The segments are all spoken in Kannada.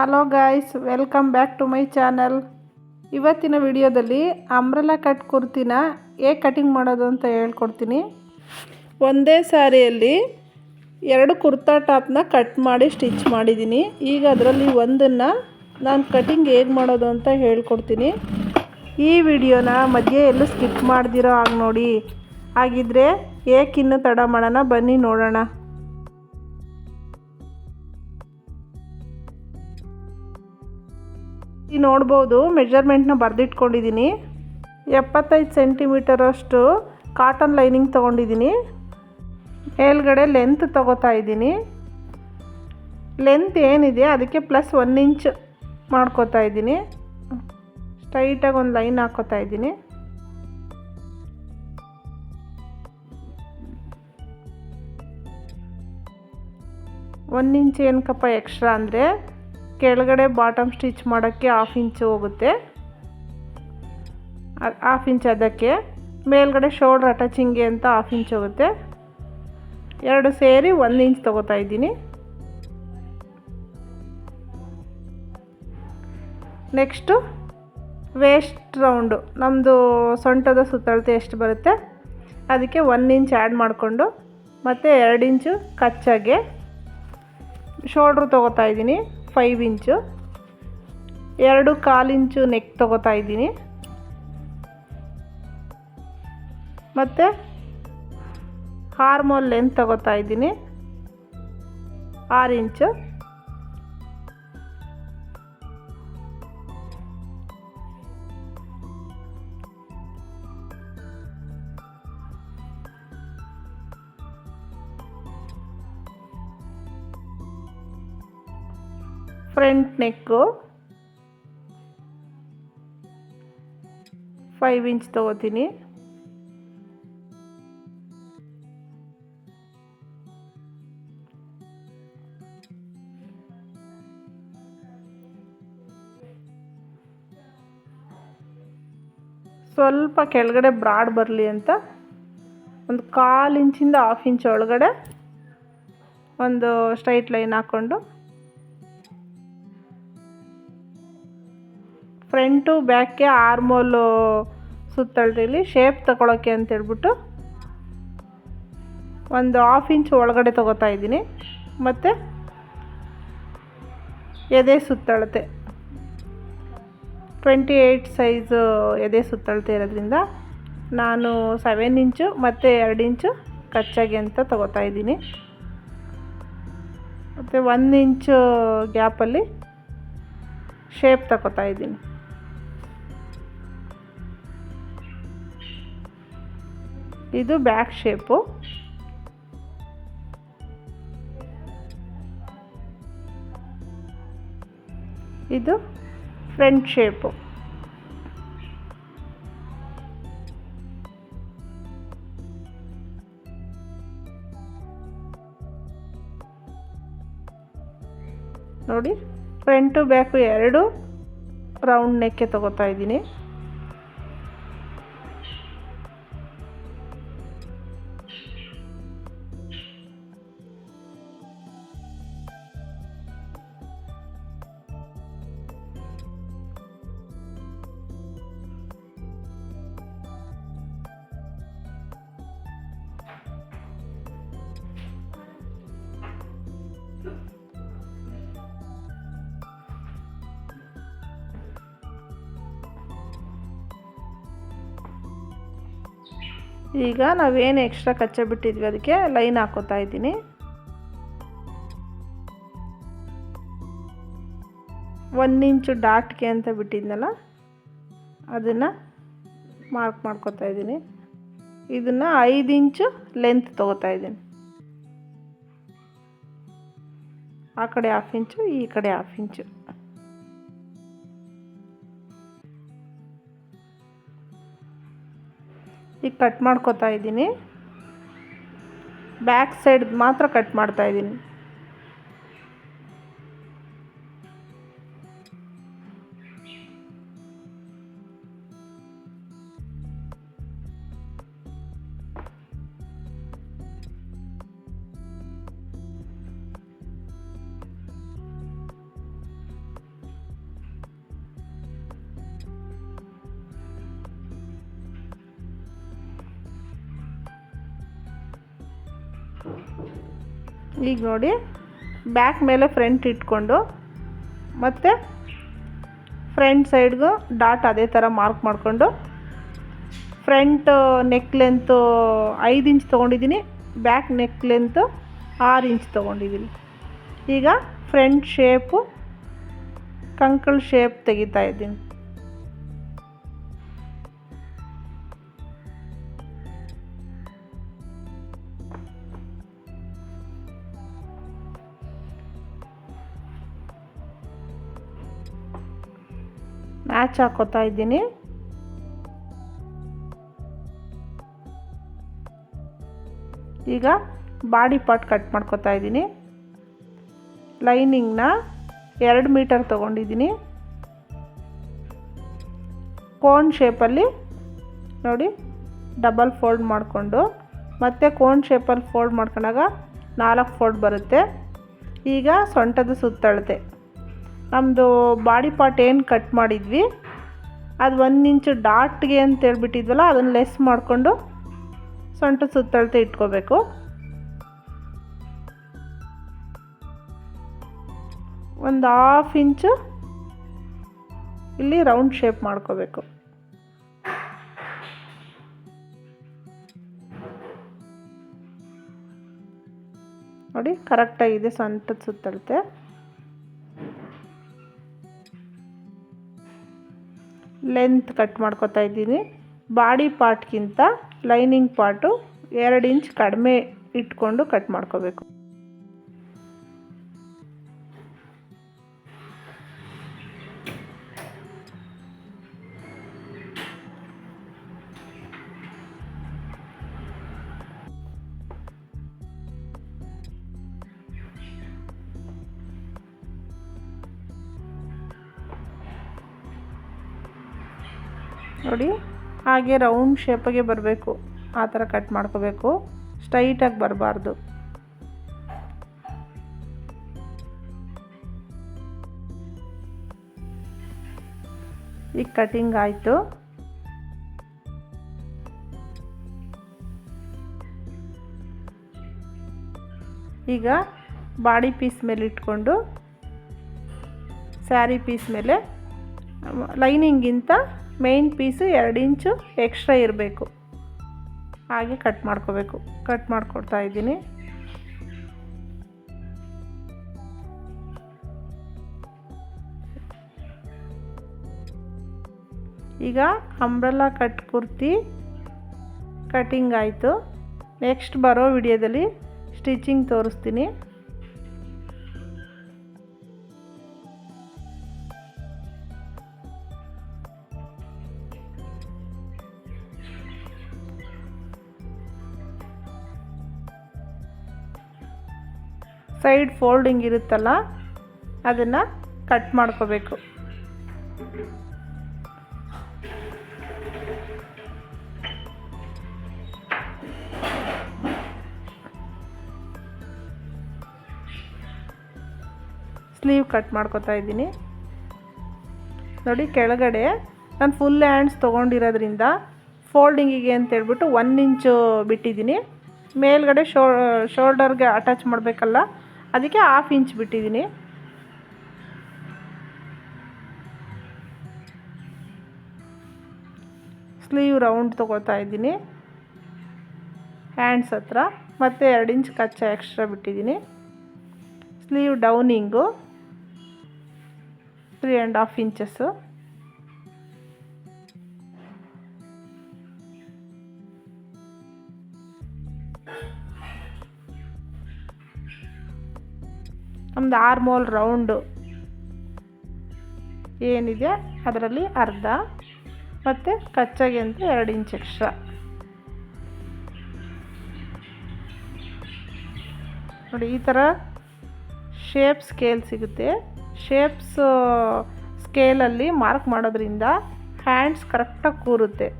Hello guys welcome back to my channel ಇವತ್ತಿನ ವಿಡಿಯೋದಲ್ಲಿ ಅಂಬ್ರೆಲಾ ಕಟ್ ಕುರ್ತಿನ ಹೇಗೆ ಕಟಿಂಗ್ ಮಾಡೋದು ಅಂತ ಹೇಳ್ಕೊಡ್ತೀನಿ. ಒಂದೇ ಸಾರಿಯಲ್ಲಿ ಎರಡು ಕುರ್ತಾ ಟಾಪ್ನ ಕಟ್ ಮಾಡಿ ಸ್ಟಿಚ್ ಮಾಡಿದ್ದೀನಿ. ಈಗ ಅದರಲ್ಲಿ ಒಂದನ್ನು ನಾನು ಕಟಿಂಗ್ ಹೇಗೆ ಮಾಡೋದು ಅಂತ ಹೇಳ್ಕೊಡ್ತೀನಿ. ಈ ವಿಡಿಯೋನ ಮಧ್ಯೆ ಎಲ್ಲೂ ಸ್ಕಿಪ್ ಮಾಡ್ದಿರೋ ಹಾಗೆ ನೋಡಿ. ಹಾಗಿದ್ರೆ ಏಕಿನ್ನೂ ತಡ ಮಾಡೋಣ? ಬನ್ನಿ ನೋಡೋಣ. ಈ ನೋಡ್ಬೋದು. ಮೆಜರ್ಮೆಂಟ್ನ ಬರೆದಿಟ್ಕೊಂಡಿದ್ದೀನಿ ಎಪ್ಪತ್ತೈದು ಸೆಂಟಿಮೀಟರಷ್ಟು ಕಾಟನ್ ಲೈನಿಂಗ್ ತೊಗೊಂಡಿದ್ದೀನಿ ಮೇಲ್ಗಡೆ ಲೆಂತ್ ತೊಗೋತಾ ಇದ್ದೀನಿ. ಲೆಂತ್ ಏನಿದೆ ಅದಕ್ಕೆ ಪ್ಲಸ್ ಒನ್ ಇಂಚ್ ಮಾಡ್ಕೋತಾ ಇದ್ದೀನಿ. ಸ್ಟ್ರೈಟಾಗಿ ಒಂದು ಲೈನ್ ಹಾಕೋತಾ ಇದ್ದೀನಿ. ಒಂದು ಇಂಚ್ ಏನಕ್ಕಪ್ಪ ಎಕ್ಸ್ಟ್ರಾ ಅಂದರೆ ಕೆಳಗಡೆ ಬಾಟಮ್ ಸ್ಟಿಚ್ ಮಾಡೋಕ್ಕೆ ಹಾಫ್ ಇಂಚು ಹೋಗುತ್ತೆ. ಹಾಫ್ ಇಂಚ್ ಅದಕ್ಕೆ. ಮೇಲ್ಗಡೆ ಶೋಲ್ಡ್ರ್ ಅಟ್ಯಾಚಿಂಗ್ಗೆ ಅಂತ ಹಾಫ್ ಇಂಚ್ ಹೋಗುತ್ತೆ. ಎರಡು ಸೇರಿ ಒಂದು ಇಂಚ್ ತೊಗೋತಾ ಇದ್ದೀನಿ. ನೆಕ್ಸ್ಟು ವೇಸ್ಟ್ ರೌಂಡು ನಮ್ಮದು ಸೊಂಟದ ಸುತ್ತಳತೆ ಎಷ್ಟು ಬರುತ್ತೆ? ಅದಕ್ಕೆ ಒಂದು ಇಂಚ್ ಆ್ಯಡ್ ಮಾಡಿಕೊಂಡು, ಮತ್ತು ಎರಡು ಇಂಚು ಕಚ್ಚಾಗೆ ಶೋಲ್ಡ್ರು ತೊಗೋತಾ ಇದ್ದೀನಿ. ಫೈವ್ ಇಂಚು ಎರಡು ಕಾಲು ಇಂಚು ನೆಕ್ ತೊಗೋತಾ ಇದ್ದೀನಿ. ಮತ್ತು ಹಾರ್ಮೋಲ್ ಲೆಂತ್ ತೊಗೋತಾ ಇದ್ದೀನಿ. ಆರು inch front neck five inch ತೊಗೋತೀನಿ ಸ್ವಲ್ಪ ಕೆಳಗಡೆ ಬ್ರಾಡ್ ಬರಲಿ ಅಂತ ಒಂದು ಕಾಲು ಇಂಚಿಂದ ಹಾಫ್ ಇಂಚ್ ಒಳಗಡೆ ಒಂದು ಸ್ಟ್ರೈಟ್ ಲೈನ್ ಹಾಕ್ಕೊಂಡು ಫ್ರಂಟು ಬ್ಯಾಕ್ಗೆ ಆರ್ಮೋಲು ಸುತ್ತಳತೆಯಲ್ಲಿ ಶೇಪ್ ತಗೊಳಕ್ಕೆ ಅಂತೇಳ್ಬಿಟ್ಟು ಒಂದು ಹಾಫ್ ಇಂಚ್ ಒಳಗಡೆ ತಗೋತಾ ಇದ್ದೀನಿ. ಮತ್ತು ಎದೆ ಸುತ್ತಳತೆ. ಟ್ವೆಂಟಿ ಏಯ್ಟ್ ಸೈಜು ಎದೆ ಸುತ್ತಳತೆ ಇರೋದ್ರಿಂದ ನಾನು ಸೆವೆನ್ ಇಂಚು ಮತ್ತು ಎರಡು ಇಂಚು ಕಚ್ಚಾಗಿ ಅಂತ ತಗೋತಾ ಇದ್ದೀನಿ. ಮತ್ತು ಒಂದು ಇಂಚು ಗ್ಯಾಪಲ್ಲಿ ಶೇಪ್ ತಗೋತಾ ಇದ್ದೀನಿ. ಇದು ಬ್ಯಾಕ್ ಶೇಪು. ಇದು ಫ್ರಂಟ್ ಶೇಪು. ನೋಡಿ ಫ್ರಂಟು ಬ್ಯಾಕು ಎರಡು ರೌಂಡ್ ನೆಕ್ಕೆ ತಗೋತಾ ಇದ್ದೀನಿ. ಈಗ ನಾವೇನು ಎಕ್ಸ್ಟ್ರಾ ಕಚ್ಚೆ ಬಿಟ್ಟಿದ್ವಿ, ಅದಕ್ಕೆ ಲೈನ್ ಹಾಕೋತಾ ಇದ್ದೀನಿ. ಒಂದು ಇಂಚು ಡಾಟ್ಗೆ ಅಂತ ಬಿಟ್ಟಿದ್ನಲ್ಲ, ಅದನ್ನು ಮಾರ್ಕ್ ಮಾಡ್ಕೋತಾ ಇದ್ದೀನಿ. ಇದನ್ನು ಐದು ಇಂಚು ಲೆಂತ್ ತೊಗೋತಾ ಇದ್ದೀನಿ. ಆ ಕಡೆ ಹಾಫ್ ಇಂಚು ಈ ಕಡೆ ಹಾಫ್ ಇಂಚು ಈಗ ಕಟ್ ಮಾಡ್ಕೋತಾ ಇದ್ದೀನಿ ಬ್ಯಾಕ್ ಸೈಡ್ ಮಾತ್ರ ಕಟ್ ಮಾಡ್ತಾ ಇದ್ದೀನಿ ಈಗ ನೋಡಿ ಬ್ಯಾಕ್ ಮೇಲೆ ಫ್ರಂಟ್ ಇಟ್ಕೊಂಡು, ಮತ್ತು ಫ್ರಂಟ್ ಸೈಡ್ಗೂ ಡಾಟ್ ಅದೇ ಥರ ಮಾರ್ಕ್ ಮಾಡಿಕೊಂಡು ಫ್ರಂಟ್ ನೆಕ್ ಲೆಂತು ಐದು ಇಂಚ್ ತೊಗೊಂಡಿದ್ದೀನಿ ಬ್ಯಾಕ್ ನೆಕ್ ಲೆಂತು ಆರು ಇಂಚ್ ತೊಗೊಂಡಿದ್ದೀನಿ. ಈಗ ಫ್ರಂಟ್ ಶೇಪು ಕಂಕಲ್ ಶೇಪ್ ತೆಗಿತಾ ಇದ್ದೀನಿ. ಮ್ಯಾಚ್ ಹಾಕೋತಾ ಇದ್ದೀನಿ. ಈಗ ಬಾಡಿ ಪಾರ್ಟ್ ಕಟ್ ಮಾಡ್ಕೋತಾ ಇದ್ದೀನಿ. ಲೈನಿಂಗ್ನ ಎರಡು ಮೀಟರ್ ತೊಗೊಂಡಿದ್ದೀನಿ. ಕೋನ್ ಶೇಪಲ್ಲಿ ನೋಡಿ ಡಬಲ್ ಫೋಲ್ಡ್ ಮಾಡಿಕೊಂಡು, ಮತ್ತು ಕೋನ್ ಶೇಪಲ್ಲಿ ಫೋಲ್ಡ್ ಮಾಡ್ಕೊಂಡಾಗ ನಾಲ್ಕು ಫೋಲ್ಡ್ ಬರುತ್ತೆ. ಈಗ ಸೊಂಟದ ಸುತ್ತಳತೆ. ನಮ್ಮದು ಬಾಡಿ ಪಾರ್ಟ್ ಏನು ಕಟ್ ಮಾಡಿದ್ವಿ, ಅದು ಒಂದು ಇಂಚು ಡಾಟ್ಗೆ ಅಂತ ಹೇಳ್ಬಿಟ್ಟಿದ್ವಲ್ಲ, ಅದನ್ನು ಲೆಸ್ ಮಾಡಿಕೊಂಡು ಸೊಂಟ ಸುತ್ತಳತೆ ಇಟ್ಕೋಬೇಕು. ಒಂದು ಹಾಫ್ ಇಂಚು ಇಲ್ಲಿ ರೌಂಡ್ ಶೇಪ್ ಮಾಡ್ಕೋಬೇಕು. ನೋಡಿ ಕರೆಕ್ಟಾಗಿದೆ ಸೊಂಟದ ಸುತ್ತಳತೆ. ಲೆಂತ್ ಕಟ್ ಮಾಡ್ಕೊತಾ ಇದ್ದೀನಿ. ಬಾಡಿ ಪಾರ್ಟ್ಗಿಂತ ಲೈನಿಂಗ್ ಪಾರ್ಟು ಎರಡು ಇಂಚ್ ಕಡಿಮೆ ಇಟ್ಕೊಂಡು ಕಟ್ ಮಾಡ್ಕೋಬೇಕು. ನೋಡಿ. ಹಾಗೆ ರೌಂಡ್ ಶೇಪಗೆ ಬರಬೇಕು. ಆ ಥರ ಕಟ್ ಮಾಡ್ಕೋಬೇಕು. ಸ್ಟ್ರೈಟಾಗಿ ಬರಬಾರ್ದು. ಈಗ ಕಟಿಂಗ್ ಆಯಿತು. ಈಗ ಬಾಡಿ ಪೀಸ್ ಮೇಲೆ ಇಟ್ಕೊಂಡು ಸ್ಯಾರಿ ಪೀಸ್ ಮೇಲೆ ಲೈನಿಂಗಿಂತ ಮೇಯ್ನ್ ಪೀಸು ಎರಡು ಇಂಚು ಎಕ್ಸ್ಟ್ರಾ ಇರಬೇಕು. ಹಾಗೆ ಕಟ್ ಮಾಡ್ಕೋಬೇಕು. ಕಟ್ ಮಾಡಿಕೊಡ್ತಾ ಇದ್ದೀನಿ. ಈಗ ಅಂಬ್ರೆಲ್ಲ ಕಟ್ ಕುರ್ತಿ ಕಟಿಂಗ್ ಆಯಿತು. ನೆಕ್ಸ್ಟ್ ಬರೋ ವಿಡಿಯೋದಲ್ಲಿ ಸ್ಟಿಚಿಂಗ್ ತೋರಿಸ್ತೀನಿ. ಸೈಡ್ ಫೋಲ್ಡಿಂಗ್ ಇರುತ್ತಲ್ಲ, ಅದನ್ನು ಕಟ್ ಮಾಡ್ಕೋಬೇಕು. ಸ್ಲೀವ್ ಕಟ್ ಮಾಡ್ಕೋತಾ ಇದ್ದೀನಿ. ನೋಡಿ ಕೆಳಗಡೆ ನಾನು ಫುಲ್ ಹ್ಯಾಂಡ್ಸ್ ತೊಗೊಂಡಿರೋದ್ರಿಂದ ಫೋಲ್ಡಿಂಗಿಗೆ ಅಂತೇಳ್ಬಿಟ್ಟು ಒನ್ ಇಂಚು ಬಿಟ್ಟಿದ್ದೀನಿ. ಮೇಲ್ಗಡೆ ಶೋ ಶೋಲ್ಡರ್ಗೆ ಅಟ್ಯಾಚ್ ಮಾಡಬೇಕಲ್ಲ ಅದಕ್ಕೆ ಹಾಫ್ ಇಂಚ್ ಬಿಟ್ಟಿದ್ದೀನಿ ಸ್ಲೀವ್ ರೌಂಡ್ ತೊಗೊಳ್ತಾ ಇದ್ದೀನಿ ಹ್ಯಾಂಡ್ಸ್ ಹತ್ರ ಮತ್ತು ಎರಡು ಇಂಚ್ ಕಚ್ಚಾ ಎಕ್ಸ್ಟ್ರಾ ಬಿಟ್ಟಿದ್ದೀನಿ ಸ್ಲೀವ್ ಡೌನಿಂಗು ತ್ರೀ ಆ್ಯಂಡ್ ಹಾಫ್ ಇಂಚಸ್ಸು ನಮ್ಮದು ಆರ್ಮೋಲ್ ರೌಂಡು ಏನಿದೆ ಅದರಲ್ಲಿ ಅರ್ಧ ಮತ್ತು ಕಚ್ಚಾಗೆ ಅಂತ ಎರಡು ಇಂಚ್ ಎಕ್ಸ್ಟ್ರಾ. ನೋಡಿ, ಈ ಥರ ಶೇಪ್ ಸ್ಕೇಲ್ ಸಿಗುತ್ತೆ. ಶೇಪ್ಸ್ ಸ್ಕೇಲಲ್ಲಿ ಮಾರ್ಕ್ ಮಾಡೋದ್ರಿಂದ ಹ್ಯಾಂಡ್ಸ್ ಕರೆಕ್ಟಾಗಿ ಕೂರುತ್ತೆ.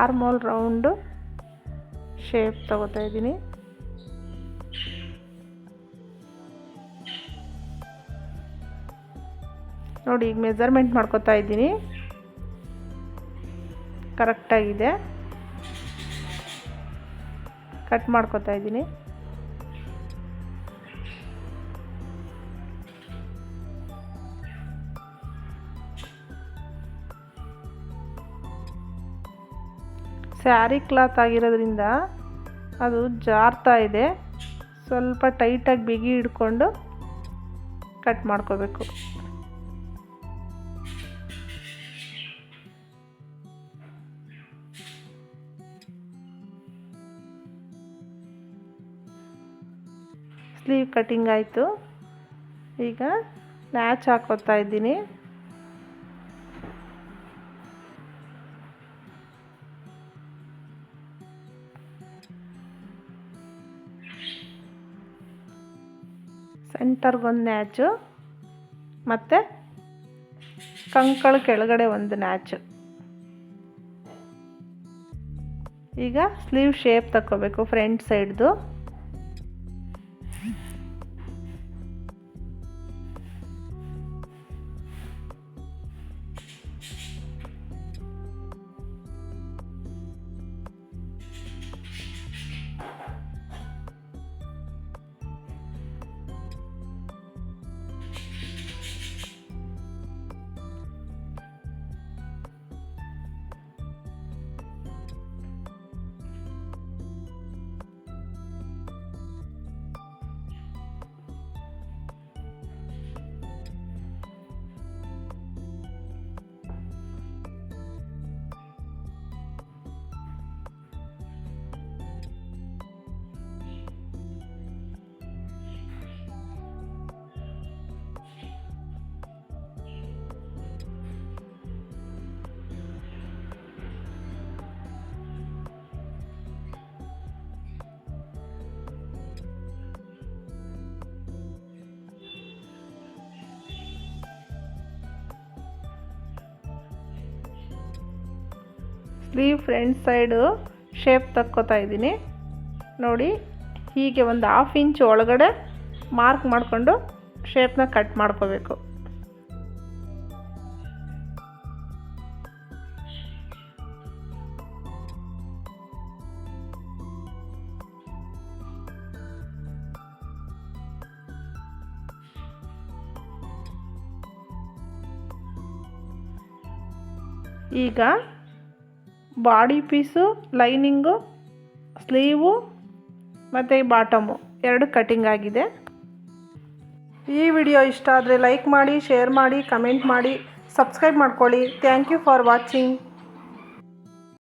ಆರ್ಮೋಲ್ ರೌಂಡು ಶೇಪ್ ತಗೋತಾ ಇದ್ದೀನಿ. ನೋಡಿ ಈಗ ಮೆಜರ್ಮೆಂಟ್ ಮಾಡ್ಕೋತಾ ಇದ್ದೀನಿ. ಕರೆಕ್ಟಾಗಿದೆ ಕಟ್ ಮಾಡ್ಕೋತಾ ಇದ್ದೀನಿ. ಸ್ಯಾರಿ ಕ್ಲಾತ್ ಆಗಿರೋದ್ರಿಂದ ಅದು ಜಾರ್ತಾ ಇದೆ. ಸ್ವಲ್ಪ ಟೈಟಾಗಿ ಬಿಗಿ ಹಿಡ್ಕೊಂಡು ಕಟ್ ಮಾಡ್ಕೋಬೇಕು. ಸ್ಲೀವ್ ಕಟ್ಟಿಂಗ್ ಆಯಿತು. ಈಗ ಮ್ಯಾಚ್ ಹಾಕೋತಾ ಇದ್ದೀನಿ. ಸೆಂಟರ್ಗೊಂದು ನ್ಯಾಚು ಮತ್ತು ಕಂಕಳ ಕೆಳಗಡೆ ಒಂದು ನ್ಯಾಚು. ಈಗ ಸ್ಲೀವ್ ಶೇಪ್ ತಗೋಬೇಕು ಫ್ರಂಟ್ ಸೈಡ್ದು ಸ್ಲೀವ್ ಫ್ರಂಟ್ ಸೈಡು ಶೇಪ್ ತಕ್ಕೋತಾ ಇದ್ದೀನಿ. ನೋಡಿ, ಹೀಗೆ ಒಂದು ಹಾಫ್ ಇಂಚ್ ಒಳಗಡೆ ಮಾರ್ಕ್ ಮಾಡಿಕೊಂಡು ಶೇಪ್ನ ಕಟ್ ಮಾಡ್ಕೋಬೇಕು. ಈಗ ಬಾಡಿ ಪೀಸು, ಲೈನಿಂಗು, ಸ್ಲೀವು ಮತ್ತು ಬಾಟಮು. ಎರಡು ಕಟಿಂಗ್ ಆಗಿದೆ. ಈ ವಿಡಿಯೋ ಇಷ್ಟ ಆದರೆ ಲೈಕ್ ಮಾಡಿ, ಶೇರ್ ಮಾಡಿ, ಕಮೆಂಟ್ ಮಾಡಿ, ಸಬ್ಸ್ಕ್ರೈಬ್ ಮಾಡ್ಕೊಳ್ಳಿ. Thank you for watching.